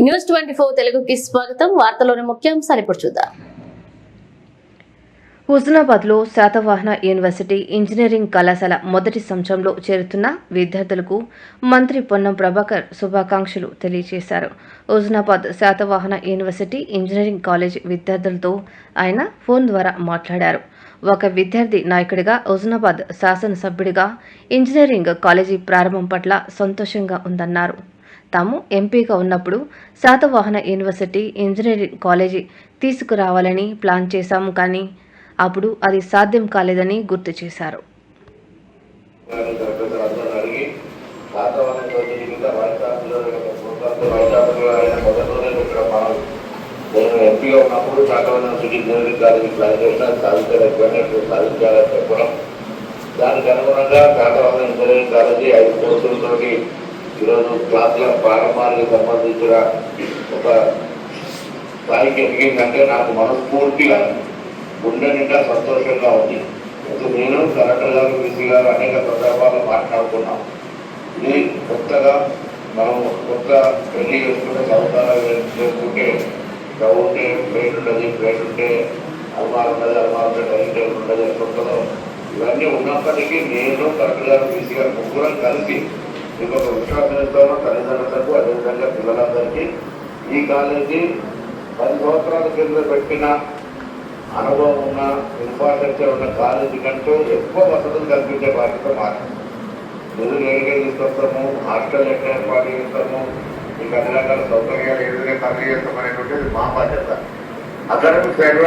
News twenty four తెలుగుకి స్వాగతం. వార్తలోని ముఖ్యాంశాలు ఇప్పుడు చూద్దాం. హుజనాబాద్లో శాతవాహన యూనివర్సిటీ ఇంజనీరింగ్ కళాశాల మొదటి సంవత్సరంలో చేరుతున్న విద్యార్థులకు మంత్రి పొన్నం ప్రభాకర్ శుభాకాంక్షలు తెలియజేశారు. Husnabad Satavahana university engineering college విద్యార్థులతో ఆయన ఫోన్ ద్వారా మాట్లాడారు. ఒక విద్యార్థి నాయకుడిగా హుజనాబాద్ శాసనసభ్యుడిగా ఇంజనీరింగ్ కాలేజీ ప్రారంభం పట్ల సంతోషంగా ఉందన్నారు. తాము ఎంపీగా ఉన్నప్పుడు శాతవాహన యూనివర్సిటీ ఇంజనీరింగ్ కాలేజీ తీసుకురావాలని ప్లాన్ చేశాము కానీ అప్పుడు అది సాధ్యం కాలేదని గుర్తు చేశారు. నేను ఎంపీగా ఉన్నప్పుడు సిటీ ఇంజనీరింగ్ కాలేజీ ప్లాన్ చేసిన సాధించాలని చెప్పడం దానికి అనుగుణంగా శాతవరం ఇంజనీరింగ్ కాలేజీ ఐదు కోర్సులతోటి ఈరోజు క్లాసుల ప్రారంభానికి సంబంధించిన ఒక స్థాయికి ఎదిగిందంటే నాకు మనస్ఫూర్తిగా గుండె నిండా సంతోషంగా ఉంది. ఇప్పుడు నేను కలెక్టర్ గారు బీసీ గారు అనేక సందర్భాల్లో మాట్లాడుకున్నాం. ఇది కొత్తగా మనం కొత్త పెళ్ళి చేసుకుంటే సంవత్సరాలు చేసుకుంటే స్టవ్ ఉంటే ప్లేట్ ఉంటుంది ప్లేట్ ఉంటే అల్మార్ ఉంటుంది అల్మార్ ఉంటే డైనింగ్ టేబుల్ ఉంటుంది కొత్తలో ఇవన్నీ ఉన్నప్పటికీ నేను కలెక్టర్ గారు బీసీ గారు ముగ్గురం కలిసి మీకు ఒక విశ్వాసం తల్లిదండ్రులకు అదేవిధంగా పిల్లలందరికీ ఈ కాలేజీ పది సంవత్సరాల కింద పెట్టిన అనుభవం ఉన్న ఇన్ఫ్రాస్ట్రక్చర్ ఉన్న కాలేజీ కంటే ఎక్కువ వసతులు కల్పించే బాధ్యత మాకు నిధులు ఏరిగా తీసుకొస్తాము హాస్టల్ ఎట్లా ఏర్పాటు చేస్తాము మీకు అన్ని రకాల సౌకర్యాలు ఏదైనా విధంగా కలిగి మా బాధ్యత. Academic side